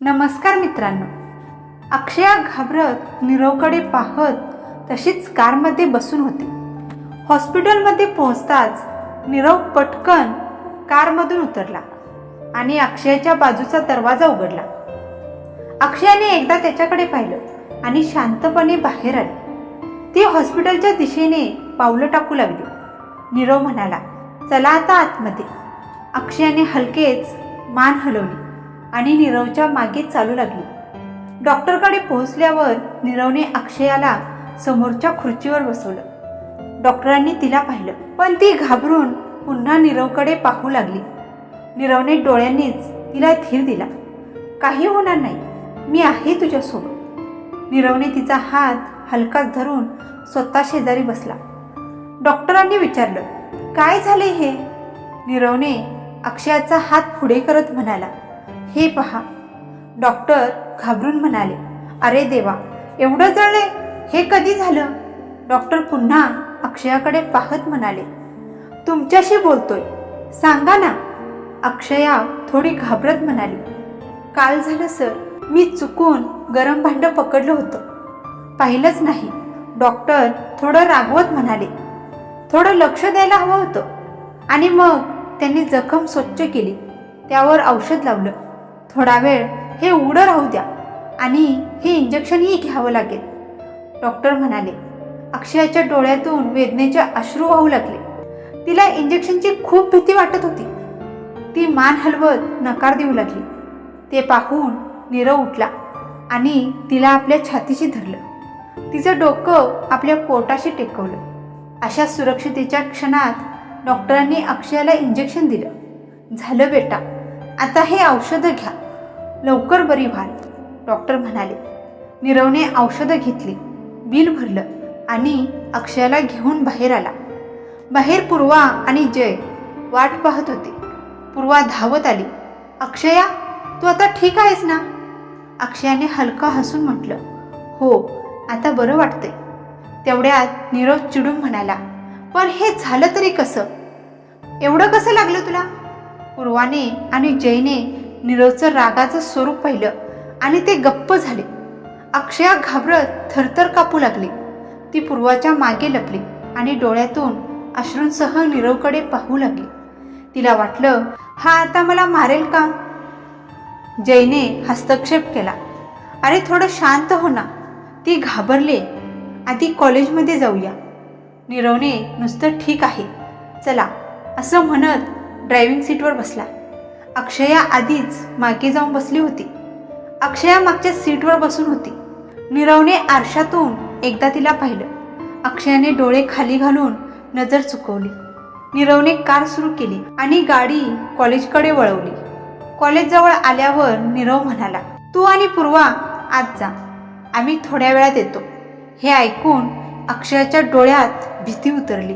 नमस्कार मित्रांनो. अक्षया घाबरत नीरवकडे पाहत तशीच कारमध्ये बसून होती. हॉस्पिटलमध्ये पोहोचताच नीरव पटकन कारमधून उतरला आणि अक्षयाच्या बाजूचा दरवाजा उघडला. अक्षयाने एकदा त्याच्याकडे पाहिलं आणि शांतपणे बाहेर आली. ती हॉस्पिटलच्या दिशेने पावलं टाकू लागली. नीरव म्हणाला चला आता आतमध्ये. अक्षयाने हलकेच मान हलवली. आणि नीरवच्या मागे चालू लागली. डॉक्टरकडे पोहोचल्यावर नीरवने अक्षयाला समोरच्या खुर्चीवर बसवलं. डॉक्टरांनी तिला पाहिलं पण ती घाबरून पुन्हा नीरवकडे पाहू लागली. नीरवने डोळ्यांनीच तिला धीर दिला. काही होणार नाही मी आहे तुझ्यासोबत. नीरवने तिचा हात हलकाच धरून स्वतः शेजारी बसला. डॉक्टरांनी विचारलं काय झाले हे? नीरवने अक्षयाचा हात पुढे करत म्हणाला हे पहा. डॉक्टर घाबरून म्हणाले अरे देवा एवढं जळले हे कधी झालं? डॉक्टर पुन्हा अक्षयाकडे पाहत म्हणाले तुमच्याशी बोलतोय. सांगा ना. अक्षया थोडी घाबरत म्हणाली काल झालं सर. मी चुकून गरम भांडं पकडलं होतं. पाहिलंच नाही. डॉक्टर थोडं रागवत म्हणाले थोडं लक्ष द्यायला हवं होतं. आणि मग त्यांनी जखम स्वच्छ केली. त्यावर औषध लावलं. थोडा वेळ हे उघडं राहू द्या आणि हे इंजेक्शनही घ्यावं लागेल. डॉक्टर म्हणाले अक्षयाच्या डोळ्यातून वेदनेचे अश्रू वाहू लागले. तिला इंजेक्शनची खूप भीती वाटत होती. ती मान हलवत नकार देऊ लागली. ते पाहून नीरव उठला आणि तिला आपल्या छातीशी धरलं. तिचं डोकं आपल्या पोटाशी टेकवलं. अशा सुरक्षितेच्या क्षणात डॉक्टरांनी अक्षयाला इंजेक्शन दिलं. झालं बेटा आता हे औषधं घ्या. लवकर बरी व्हाल. डॉक्टर म्हणाले निरवने औषधं घेतली. बिल भरलं आणि अक्षयाला घेऊन बाहेर आला. बाहेर पूर्वा आणि जय वाट पाहत होते. पूर्वा धावत आली. अक्षया तू आता ठीक आहेस ना? अक्षयाने हलका हसून म्हटलं हो आता बरं वाटतंय. तेवढ्यात नीरव चिडून म्हणाला पण हे झालं तरी कसं? एवढं कसं लागलं तुला? पूर्वाने आणि जयने नीरवचं रागाचं स्वरूप पाहिलं आणि ते गप्प झाले. अक्षया घाबरत थरथर कापू लागली. ती पूर्वाच्या मागे लपली आणि डोळ्यातून अश्रूंसह नीरवकडे पाहू लागली. तिला वाटलं हा आता मला मारेल का? जयने हस्तक्षेप केला. अरे थोडं शांत हो ना. ती घाबरले. आधी कॉलेजमध्ये जाऊया. नीरवने नुसतं ठीक आहे. चला. असं म्हणत ड्रायव्हिंग सीटवर बसला. अक्षया आधीच मागे जाऊन बसली होती. अक्षया मागच्या सीटवर बसून होती. निरवने आरशातून एकदा तिला पाहिलं. अक्षयाने डोळे खाली घालून नजर चुकवली. निरवने कार सुरू केली आणि गाडी कॉलेजकडे वळवली. कॉलेजजवळ आल्यावर नीरव म्हणाला तू आणि पूर्वा आज जा. आम्ही थोड्या वेळात येतो. हे ऐकून अक्षयाच्या डोळ्यात भीती उतरली.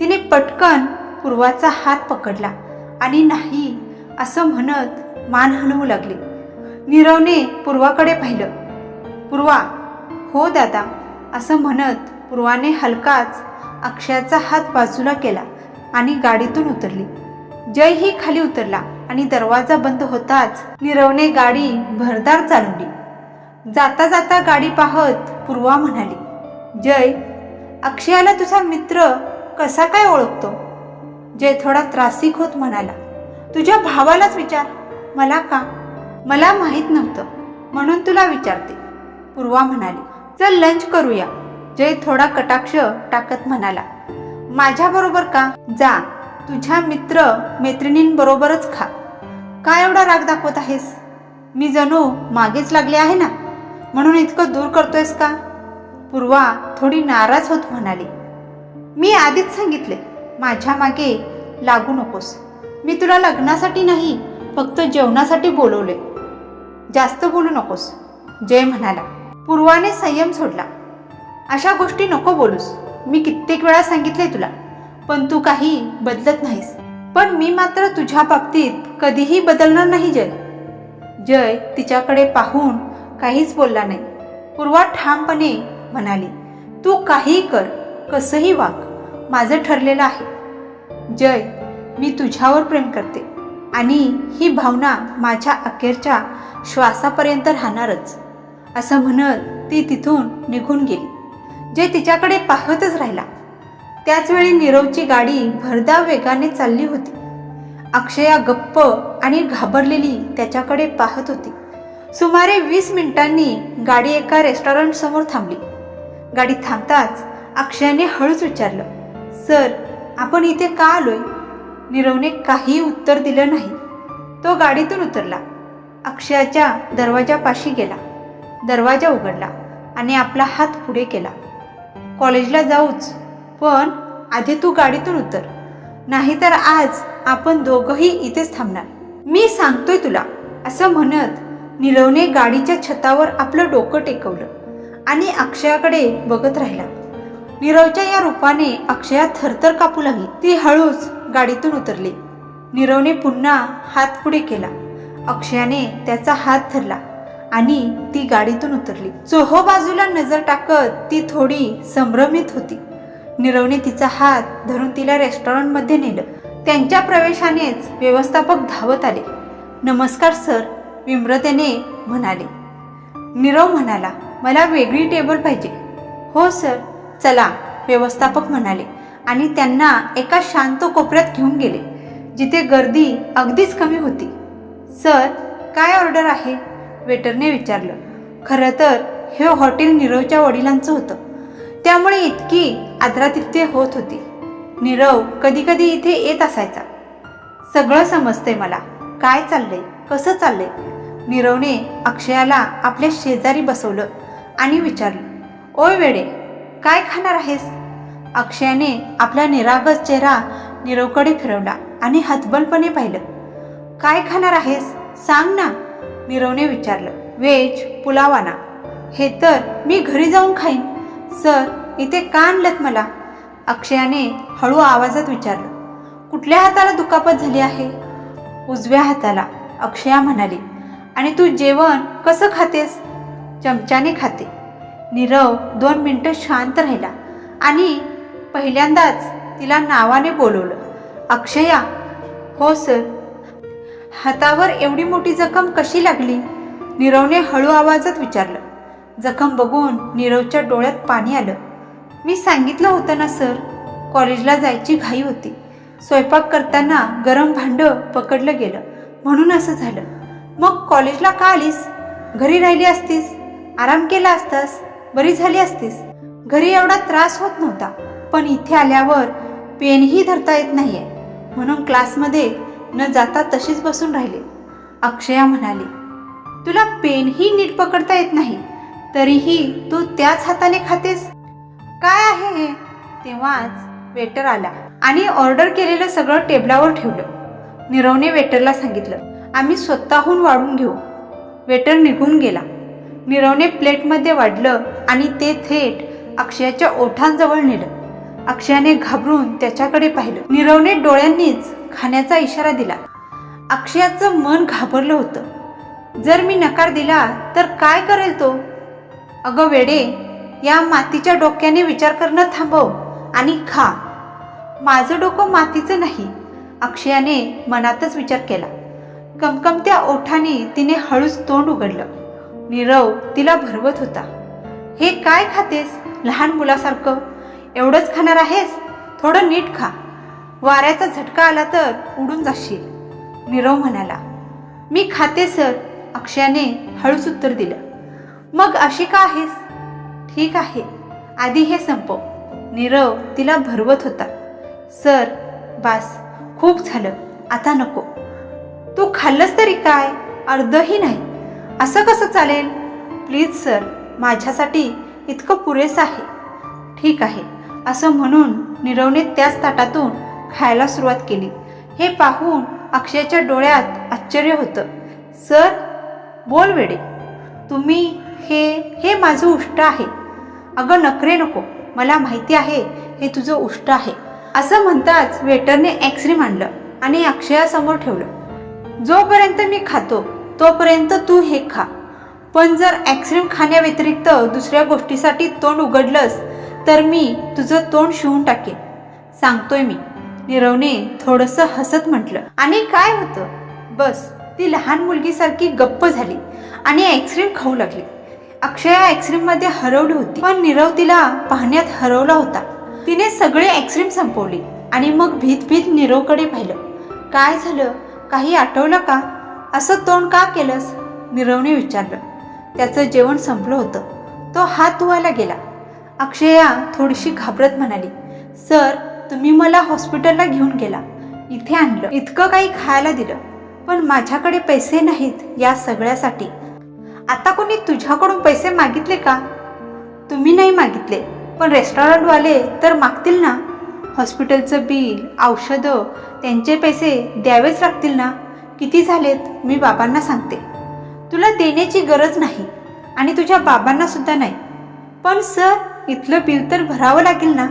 तिने पटकन पूर्वाचा हात पकडला. आणि नाही असं म्हणत मान हलवू लागले. नीरवने पूर्वाकडे पाहिलं. पूर्वा हो दादा असं म्हणत पूर्वाने हलकाच अक्षयाचा हात बाजूला केला आणि गाडीतून उतरली. जय ही खाली उतरला आणि दरवाजा बंद होताच नीरवने गाडी भरदार चालवली. जाता जाता गाडी पाहत पूर्वा म्हणाली जय अक्षयाला तुझा मित्र कसा काय ओळखतो? जय थोडा त्रासिक होत म्हणाला तुझ्या भावालाच विचार. मला का? मला माहीत नव्हतं म्हणून तुला विचारते. पूर्वा म्हणाली चल लंच करूया. जय थोडा कटाक्ष टाकत म्हणाला माझ्याबरोबर का? जा तुझ्या मित्र मैत्रिणींबरोबरच खा. काय एवढा राग दाखवत आहेस? मी जणू मागेच लागले आहे ना? म्हणून इतकं दूर करतोयस का? पूर्वा थोडी नाराज होत म्हणाली मी आधीच सांगितले माझ्या मागे लागू नकोस. मी तुला लग्नासाठी नाही फक्त जेवणासाठी बोलवले. जास्त बोलू नकोस जय म्हणाला. पूर्वाने संयम सोडला. अशा गोष्टी नको बोलूस. मी कित्येक वेळा सांगितले तुला पण तू काही बदलत नाहीस. पण मी मात्र तुझ्या बाबतीत कधीही बदलणार नाही जय. जय तिच्याकडे पाहून काहीच बोलला नाही. पूर्वा ठामपणे म्हणाली तू काहीही कर कसंही वाग. माझं ठरलेलं आहे. जय मी तुझ्यावर प्रेम करते आणि ही भावना माझ्या अखेरच्या श्वासापर्यंत राहणारच. असं म्हणत ती तिथून निघून गेली. जे तिच्याकडे पाहतच राहिला. त्याचवेळी नीरवची गाडी भरधाव वेगाने चालली होती. अक्षया गप्प आणि घाबरलेली त्याच्याकडे पाहत होती. सुमारे वीस मिनिटांनी गाडी एका रेस्टॉरंट समोर थांबली. गाडी थांबताच अक्षयाने हळूच विचारलं सर आपण इथे का आलोय? नीरवने काही उत्तर दिलं नाही. तो गाडीतून उतरला. अक्षयाच्या दरवाजापाशी गेला. दरवाजा उघडला आणि आपला हात पुढे केला. कॉलेजला जाऊच पण आधी तू गाडीतून उतर. नाहीतर आज आपण दोघंही इथेच थांबणार. मी सांगतोय तुला असं म्हणत नीरवने गाडीच्या छतावर आपलं डोकं टेकवलं आणि अक्षयाकडे बघत राहिला. नीरवच्या या रूपाने अक्षया थरथर कापू लागली. ती हळूच गाडीतून उतरली. नीरवने पुन्हा हात पुढे केला. अक्षयाने त्याचा हात धरला आणि ती गाडीतून उतरली. चोहो बाजूला नजर टाकत ती थोडी संभ्रमित होती. नीरवने तिचा हात धरून तिला रेस्टॉरंटमध्ये नेलं. त्यांच्या प्रवेशानेच व्यवस्थापक धावत आले. नमस्कार सर विम्रतेने म्हणाले. नीरव म्हणाला मला वेगळी टेबल पाहिजे. हो सर. चला व्यवस्थापक म्हणाले आणि त्यांना एका शांत कोपऱ्यात घेऊन गेले जिथे गर्दी अगदीच कमी होती. सर काय ऑर्डर आहे? वेटरने विचारलं. खरं तर हे हॉटेल नीरवच्या वडिलांचं होतं. त्यामुळे इतकी आदरातिथ्य होत होती. नीरव कधी कधी इथे येत असायचा. सगळं समजतंय मला. काय चाललंय? कसं चाललंय? नीरवने अक्षयाला आपल्या शेजारी बसवलं आणि विचारलं. ओय वेडे काय खाणार आहेस? अक्षयाने आपला निरागस चेहरा नीरवकडे फिरवला आणि हतबलपणे पाहिलं. काय खाणार आहेस? सांग ना नीरवने विचारलं. व्हेज पुलावाना. हे तर मी घरी जाऊन खाईन. सर इथे का आणलत मला? अक्षयाने हळू आवाजात विचारलं. कुठल्या हाताला दुखापत झाली आहे? उजव्या हाताला अक्षया म्हणाली. आणि तू जेवण कसं खातेस? चमच्याने खाते. नीरव दोन मिनटं शांत राहिला आणि पहिल्यांदाच तिला नावाने बोलवलं. अक्षया हो सर. हातावर एवढी मोठी जखम कशी लागली? नीरवने हळू आवाजात विचारलं. जखम बघून नीरवच्या डोळ्यात पाणी आलं. मी सांगितलं होतं ना सर. कॉलेजला जायची घाई होती. स्वयंपाक करताना गरम भांडं पकडलं गेलं. म्हणून असं झालं. मग कॉलेजला का आलीस? घरी राहिली असतीस? आराम केला असतास? बरी झाली असतीस. घरी एवढा त्रास होत नव्हता पण इथे आल्यावर पेनही धरता येत नाहीये. म्हणून क्लासमध्ये न जाता तशीच बसून राहिले. अक्षया म्हणाली तुला पेनही नीट पकडता येत नाही तरीही तू त्याच हाताने खातेस? काय आहे हे? तेव्हाच वेटर आला आणि ऑर्डर केलेलं सगळं टेबलावर ठेवलं. नीरवने वेटरला सांगितलं आम्ही स्वतःहून वाढून घेऊ. वेटर निघून गेला. नीरवने प्लेटमध्ये वाढलं आणि ते थेट अक्षयाच्या ओठांजवळ नेलं. अक्षयाने घाबरून त्याच्याकडे पाहिलं. निरवने डोळ्यांनीच खाण्याचा इशारा दिला. अक्षयाचं मन घाबरलं होतं. जर मी नकार दिला तर काय करेल तो? अगं वेडे या मातीच्या डोक्याने विचार करणं थांबव आणि खा. माझं डोकं मातीचं नाही अक्षयाने मनातच विचार केला. कमकमत्या ओठाने तिने हळूच तोंड उघडलं. नीरव तिला भरवत होता. हे काय खातेस? लहान मुलासारखं. एवढंच खाणार आहेस? थोडं नीट खा. वाऱ्याचा झटका आला तर उडून जाशील. नीरव म्हणाला मी खाते सर. अक्षयाने हळूच उत्तर दिलं मग अशी का आहेस? ठीक आहे. आधी हे संपव. नीरव तिला भरवत होता सर बास खूप झालं. आता नको. तू खाल्लंस तरी काय? अर्धही नाही. असं कसं चालेल? Please sir. माझ्यासाठी इतकं पुरेसं आहे. ठीक आहे असं म्हणून निरवने त्याच ताटातून खायला सुरुवात केली. हे पाहून अक्षयच्या डोळ्यात आश्चर्य होतं. सर बोल वेडे तुम्ही हे हे माझं उष्ट आहे. अगं नखरे नको मला माहिती आहे हे तुझं उष्ट आहे. असं म्हणताच वेटरने ॲक्सरी मांडलं आणि अक्षयासमोर ठेवलं. जोपर्यंत मी खातो तोपर्यंत तू हे खा. पण जर ॲक्सरीम खाण्याव्यतिरिक्त दुसऱ्या गोष्टीसाठी तोंड उघडलंस तर मी तुझं तोंड शिवून टाकेन. सांगतोय मी. निरवने थोडंसं हसत म्हटलं. आणि काय होतं? बस ती लहान मुलगीसारखी गप्प झाली आणि आईस्क्रीम खाऊ लागली. अक्षया आईस्क्रीममध्ये हरवली होती पण निरव तिला पाहण्यात हरवला होता. तिने सगळे आईस्क्रीम संपवली आणि मग भीत भीत निरवकडे पाहिलं. काय झालं? काही आठवलं का? असं तोंड का केलंस? निरवने विचारलं. त्याचं जेवण संपलं होतं. तो हात धुवायला गेला. अक्षया थोडीशी घाबरत म्हणाली सर तुम्ही मला हॉस्पिटलला घेऊन गेला. इथे आणलं. इतकं काही खायला दिलं. पण माझ्याकडे पैसे नाहीत या सगळ्यासाठी. आता कोणी तुझ्याकडून पैसे मागितले का? तुम्ही नाही मागितले. पण रेस्टॉरंटवाले तर मागतील ना. हॉस्पिटलचं बिल औषधं त्यांचे पैसे द्यावेच लागतील ना. किती झालेत मी बाबांना सांगते. तुला देण्याची गरज नाही आणि तुझ्या बाबांना सुद्धा नाही. पण सर इथलं बिल तर भरावं लागेल ना?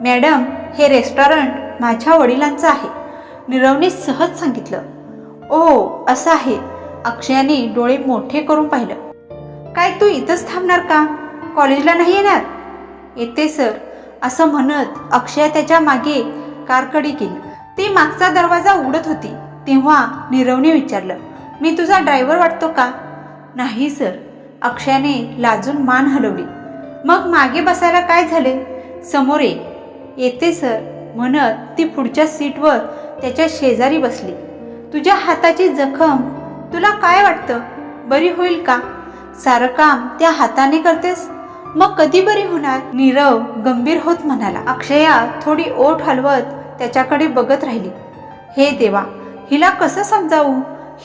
मॅडम हे रेस्टॉरंट माझ्या वडिलांचं आहे. निरवने सहज सांगितलं. ओ असं आहे. अक्षयाने डोळे मोठे करून पाहिलं. काय तू इथंच थांबणार का? कॉलेजला नाही येणार? येते सर. असं म्हणत अक्षय त्याच्यामागे कारकडे गेली ती मागचा दरवाजा उघडत होती. तेव्हा नीरवने विचारलं मी तुझा ड्रायव्हर वाटतो का? नाही सर. अक्षयाने लाजून मान हलवली. मग मागे बसायला काय झाले? समोर ये. येते सर. म्हणत ती पुढच्या सीटवर त्याच्या शेजारी बसली. तुझ्या हाताची जखम तुला काय वाटतं? बरी होईल का? सारं काम त्या हाताने करतेस? मग कधी बरी होणार? नीरव गंभीर होत म्हणाला. अक्षया थोडी ओठ हलवत त्याच्याकडे बघत राहिली. हे देवा हिला कसं समजावू?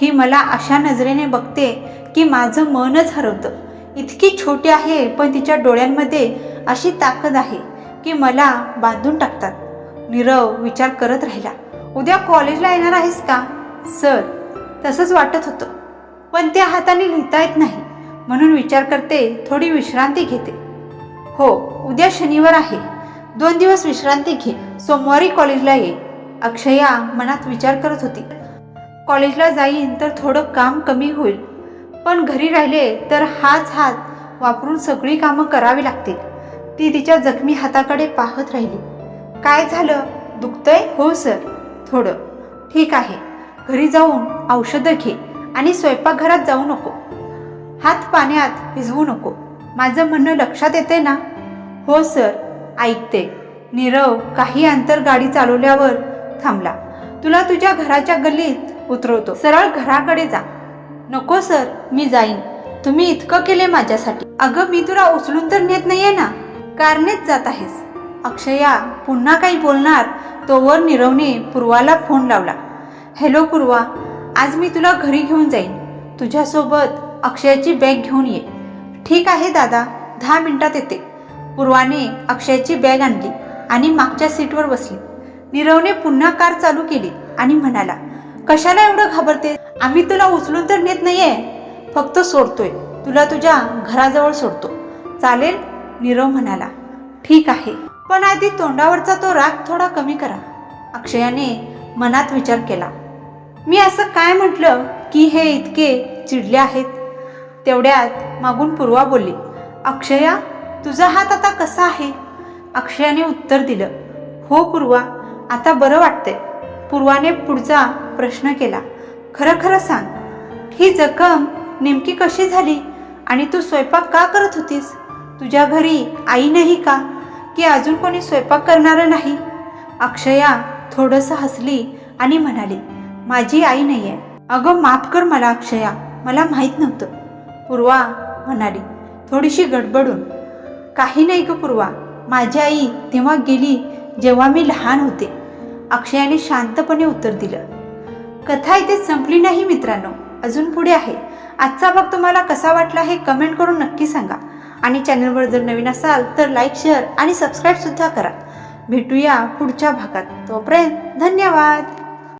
ही मला अशा नजरेने बघते की माझं मनच हरवतं. इतकी छोटी आहे पण तिच्या डोळ्यांमध्ये अशी ताकद आहे की मला बांधून टाकतात. नीरव विचार करत राहिला. उद्या कॉलेजला येणार आहेस का? सर. तसंच वाटत होतं. पण त्या हाताने लिहिता येत नाही. म्हणून विचार करते थोडी विश्रांती घेते. हो उद्या शनिवार आहे. दोन दिवस विश्रांती घे. सोमवारी कॉलेजला ये. अक्षया मनात विचार करत होती. कॉलेजला जाईन तर थोडं काम कमी होईल. पण घरी राहिले तर हाच हात वापरून सगळी कामं करावी लागतील. ती तिच्या जखमी हाताकडे पाहत राहिली. काय झालं? दुखतंय? हो सर. थोडं. ठीक आहे. घरी जाऊन औषधं घे आणि स्वयंपाकघरात जाऊ नको. हात पाण्यात भिजवू नको. माझं म्हणणं लक्षात येते ना? हो सर. ऐकते. नीरव काही अंतर गाडी चालवल्यावर थांबला. तुला तुझ्या घराच्या गल्लीत उतरवतो. सरळ घराकडे जा. नको सर मी जाईन. तुम्ही इतकं केले माझ्यासाठी. अगं मी तुला उचलून तर नेत नाहीये ना? कारनेच जात आहेस. अक्षया पुन्हा काही बोलणार? तोवर निरवने पूर्वाला फोन लावला. हॅलो पूर्वा. आज मी तुला घरी घेऊन जाईन. तुझ्यासोबत अक्षयाची बॅग घेऊन ये. ठीक आहे दादा. दहा मिनिटात येते. पूर्वाने अक्षयाची बॅग आणली आणि मागच्या सीटवर बसली. नीरवने पुन्हा कार चालू केली आणि म्हणाला कशाला एवढं घाबरते आम्ही तुला उचलून तर नेत नाहीये. फक्त सोडतोय. तुला तुझ्या घराजवळ सोडतो. चालेल नीरव म्हणाला. ठीक आहे. पण आधी तोंडावरचा तो राग थोडा कमी करा. अक्षयाने मनात विचार केला. मी असं काय म्हटलं की हे इतके चिडले आहेत? तेवढ्यात मागून पूर्वा बोलली अक्षया तुझा हात आता कसा आहे? अक्षयाने उत्तर दिलं हो पूर्वा आता बरं वाटतंय. पूर्वाने पुढचा प्रश्न केला. खरं खरं सांग ही जखम नेमकी कशी झाली? आणि तू स्वयंपाक का करत होतीस? तुझ्या घरी आई नाही का? की अजून कोणी स्वयंपाक करणारं नाही? अक्षया थोडंसं हसली आणि म्हणाली माझी आई नाही आहे अगं माफ कर मला अक्षया. मला माहीत नव्हतं. पूर्वा म्हणाली थोडीशी गडबडून. काही नाही ग पूर्वा. माझी आई तेव्हा गेली जेव्हा मी लहान होते. अक्षयाने शांतपणे उत्तर दिलं. कथा इथे संपली नाही मित्रांनो. अजून पुढे आहे. आजचा भाग तुम्हाला कसा वाटला हे कमेंट करून नक्की सांगा. आणि चॅनलवर जर नवीन असाल तर लाईक शेअर आणि सबस्क्राईबसुद्धा करा. भेटूया पुढच्या भागात. तोपर्यंत धन्यवाद.